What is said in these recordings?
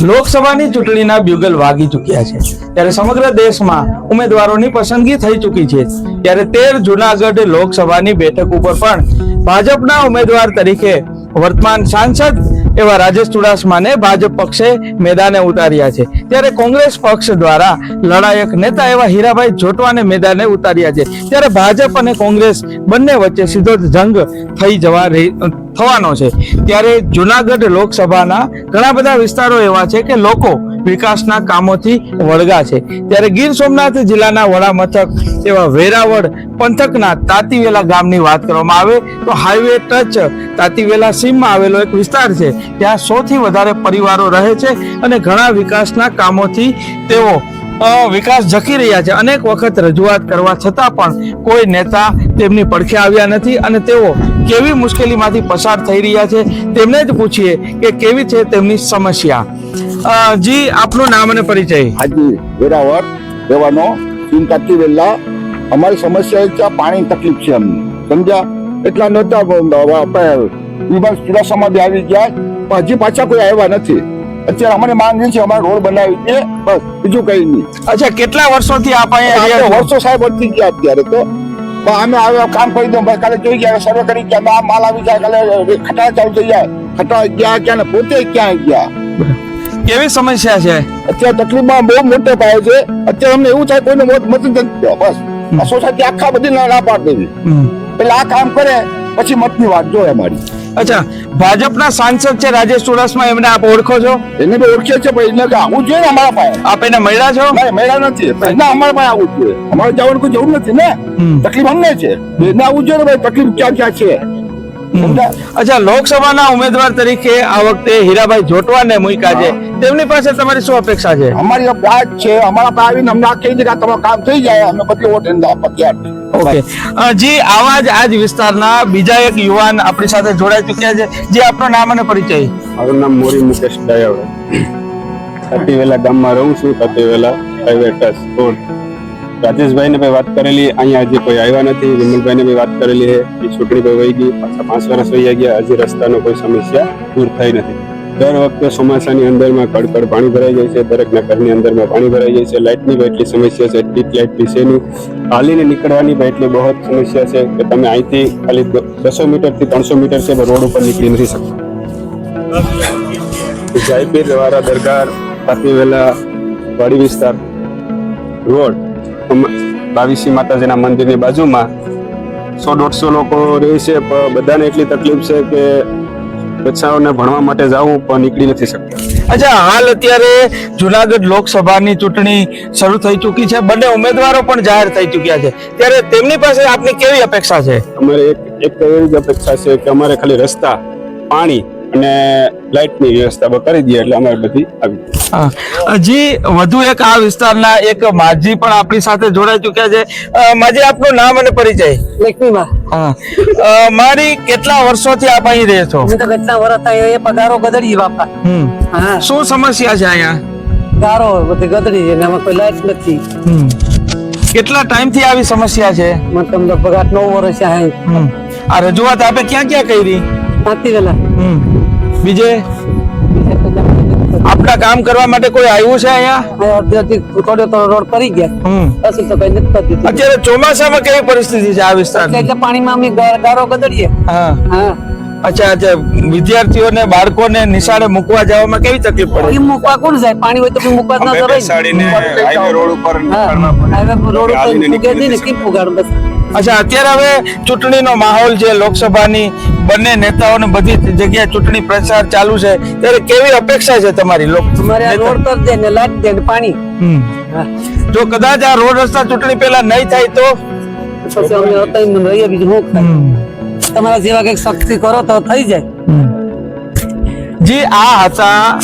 લોકસભાની ચૂંટણીના બ્યુગલ વાગી ચૂક્યા છે. ત્યારે સમગ્ર દેશમાં ઉમેદવારોની પસંદગી થઈ ચૂકી છે. ત્યારે તેર જુનાગઢ લોકસભાની બેઠક ઉપર પણ ભાજપના ઉમેદવાર તરીકે વર્તમાન સાંસદ એવા રાજેશ ચુડાસમાને ભાજપ પક્ષે મેદાને ઉતાર્યા છે. ત્યારે કોંગ્રેસ પક્ષ દ્વારા લડાયક નેતા એવા હીરાભાઈ જોટવાને મેદાને ઉતાર્યા છે. ત્યારે ભાજપ અને કોંગ્રેસ બંને વચ્ચે સીધો જંગ થઈ જવા રહી થવાનો છે. ત્યારે જુનાગઢ લોકસભાના ઘણા બધા વિસ્તારો એવા છે કે લોકો વિકાસના કામોથી વળગા છે. ત્યારે ગીર સોમનાથ જિલ્લાના વડા મથક એવા વેરાવળ પંથકના તાતીવેલા ગામની વાત કરવામાં આવે તો હાઈવે ટચ તાતીવેલા સીમમાં આવેલો એક વિસ્તાર છે. ત્યાં સૌથી વધારે પરિવારો રહે છે અને ઘણા વિકાસના કામોથી તેઓ વિકાસ ઝકી રહ્યા છે. અનેક વખત રજૂઆત કરવા છતાં પણ કોઈ નેતા તેમની પડખે આવ્યા નથી અને તેઓ કેવી મુશ્કેલીમાંથી પસાર થઈ રહ્યા છે તેમને જ પૂછીએ કે કેવી છે તેમની સમસ્યા. જી, આપનું નામ અને પરિચય. હાજી, વેરાવળ, રહેવાનો ચિંતાથી વહેલા અમારી સમસ્યા છે પાણી તકલીફ છે અમને. સમજ્યા? એટલા નહોતા વિભાગ ચુડાસમા બી આવી ગયા. હજી પાછા કોઈ આવ્યા નથી. અત્યારે અમારે માંગ એ છે અમારે રોડ બનાવી દે બસ બીજું કઈ નહીં. અચ્છા કેટલા વર્ષોથી આપ અહીંયા? વર્ષો સાહેબ અટકી ગયા અત્યારે તો. અમે આવે કામ કરી દો ભાઈ કાલે જોઈ ગયા સર્વે કરી ગયા આ માલ આવી જાય કાલે ખટાળ ચાલુ થઈ જાય. ખટા ગયા ક્યાં ને પોતે ક્યાં ગયા. કેવી સમસ્યા છે? અત્યારે તકલીફમાં બહુ મોટો પાયો છે. અત્યારે અમને એવું થાય કોઈને મોત મત નથી. બસ. આ સોસાયટી આખા બધી ના પાડ દેવી. એટલે આ કામ કરે પછી મતની વાત જોઈએ અમારી. અચ્છા ભાજપના સાંસદ છે રાજેશ ચુડાસમા એમને આપ ઓળખો છો? એને તો ઓળખે છે ભાઈ એટલે આવું જોઈએ અમારા પાસે. આપ એને મળ્યા છો? ભાઈ મેળા નથી. ના અમારા પાસે આવું જોઈએ. અમારે જવાનું કોઈ જરૂર નથી ને. તકલીફ અમને છે. એને આવું જોઈએ ભાઈ તકલીફ ક્યાં ક્યાં છે? અચ્છા લોકસભાના ઉમેદવાર તરીકે આ વખતે હીરાભાઈ જોટવાને મૂક્યા છે. તેમની પાસે તમારી શું અપેક્ષા છે? અમારી વાત છે. અમારા પાસે આવીને અમને આ જગ્યા તમારું કામ થઈ જાય. અમે બધી વોટ એમ ઓકે જી આવા જ આજ વિસ્તારના બીજા એક યુવાન આપણી સાથે જોડાઈ ચુક્યા છે. જે આપનો નામ અને પરિચય? મારું નામ મોરી મુકેશ ડાયાવડે તાતીવેલા ગામમાં રહું છું તાતીવેલા વેલા ટચ રોડ રાજેશભાઈને ભાઈ વાત કરેલી. અહીંયા હજી કોઈ આવ્યા નથી. વિમલભાઈને બી વાત કરેલી છે. ચૂંટણી ભાઈ વહી ગઈ. પાછા પાંચ વર્ષ વહી ગયા. હજી રસ્તાનો કોઈ સમસ્યા દૂર થઈ નથી. દર વખતે ચોમાસાની અંદરમાં કડકડ પાણી ભરાઈ જાય છે. દરેકના ઘરની અંદરમાં પાણી ભરાઈ જાય છે. લાઇટની એટલી સમસ્યા છે. સ્ટ્રીટ લાઇટ છે નહીં હાલીને નીકળવાની એટલી બહુ સમસ્યા છે કે તમે અહીંથી ખાલી બસો મીટરથી ત્રણસો મીટર છે રોડ ઉપર નીકળી નથી શકતા. દ્વારા વાળા દરગાહ તાતીવેલા વાડી વિસ્તાર રોડ બાવીસી માતાજીના મંદિરની બાજુમાં સો દોઢસો લોકો રહે છે. પણ બધાને એટલી તકલીફ છે કે બચ્ચાઓને ભણવા માટે જવું પણ નીકળી નથી શકતા. અચ્છા હાલ અત્યારે જુનાગઢ લોકસભાની ચૂંટણી શરૂ થઈ ચૂકી છે. બંને ઉમેદવારો પણ જાહેર થઈ ચૂક્યા છે. ત્યારે તેમની પાસે આપની કેવી અપેક્ષા છે? અમારે એક એક એવી જ અપેક્ષા છે કે અમારે ખાલી રસ્તા પાણી અને લાઇટની વ્યવસ્થા કરી દઈએ એટલે અમારે બધી આવી હજી વધુ એક આ વિસ્તારના એક માજી પણ આપણી સાથે જોડાઈ ચૂક્યા છે. માજી આપનું નામ અને પરિચય? લક્ષ્મીમાં. મારી કેટલા વર્ષોથી આપ અહીં રહે છો? હું તો કેટલા વર્ષ થાય એ પગારો ગદડી બાપા. હા. શું સમસ્યા છે અહીંયા? ગારો બધી ગદડી છે ને આમાં કોઈ લાઈટ નથી. કેટલા ટાઈમથી આવી સમસ્યા છે? મતલબ લગભગ આઠ નવ વર્ષ છે આ રજૂઆત આપે ક્યાં ક્યાં કરી? નાતી વેલા. બીજે? આપણા કામ કરવા માટે કોઈ આવ્યું છે અહીંયા? રોડ કરી ગયા. હમ. પછી તો કઈ નથી અત્યારે ચોમાસામાં કેવી પરિસ્થિતિ છે આ વિસ્તાર એટલે પાણીમાં અમે ગારો ગદડીએ હા. હા. અચ્છા અચ્છા વિદ્યાર્થીઓને બાળકોને નિશાળે મૂકવા જવામાં કેવી તકલીફ પડે? એ મૂકવા કોણ જાય? પાણી હોય તો બી મૂકવા ના જવાય રોડ ઉપર રોડ ઉપર મૂકે નહીં ને કેમ બસ. અચ્છા અત્યારે હવે ચૂંટણીનો માહોલ છે લોકસભાની બંને નેતાઓને બધી જગ્યાએ ચૂંટણી પ્રચાર ચાલુ છે ત્યારે કેવી અપેક્ષા છે તમારી લોક રોડ પર દે ને દે પાણી. જો કદાચ આ રોડ રસ્તા ચૂંટણી પહેલા નહીં થાય તો? પછી અમે હતા એમ રહીએ બીજું શું તમારા જેવા કંઈક શક્તિ કરો તો થઈ જાય. જી આ હતા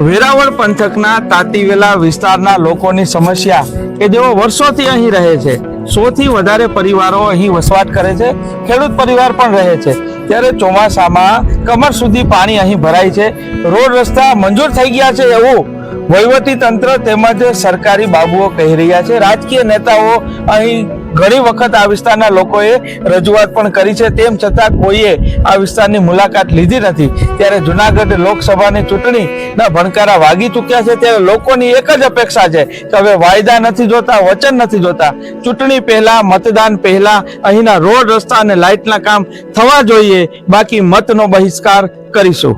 વેરાવળ પંથકના તાતીવેલા વિસ્તારના લોકોની સમસ્યા કે જેઓ વર્ષોથી અહીં રહે છે. સોથી વધારે પરિવારો અહીં વસવાટ કરે છે, ખેડૂત પરિવાર પણ રહે છે. ત્યારે ચોમાસામાં કમર સુધી પાણી અહીં ભરાય છે. રોડ રસ્તા મંજૂર થઈ ગયા છે એવું વહીવટી તંત્ર તેમજ સરકારી બાબુઓ કહી રહ્યા છે. રાજકીય નેતાઓ અહીં ઘણી વખત આ વિસ્તારના લોકોએ રજૂઆત પણ કરી છે. તેમ છતાં કોઈએ આ વિસ્તારની મુલાકાત લીધી નથી. ત્યારે જુનાગઢ લોકસભાની ચૂંટણીના ભણકારા વાગી ચૂક્યા છે. ત્યારે લોકોની એક જ અપેક્ષા છે કે હવે વાયદા નથી જોતા, વચન નથી જોતા. ચૂંટણી પહેલા, મતદાન પહેલા, અહીંના રોડ રસ્તા અને લાઇટના કામ થવા જોઈએ. બાકી મતનો બહિષ્કાર કરીશું.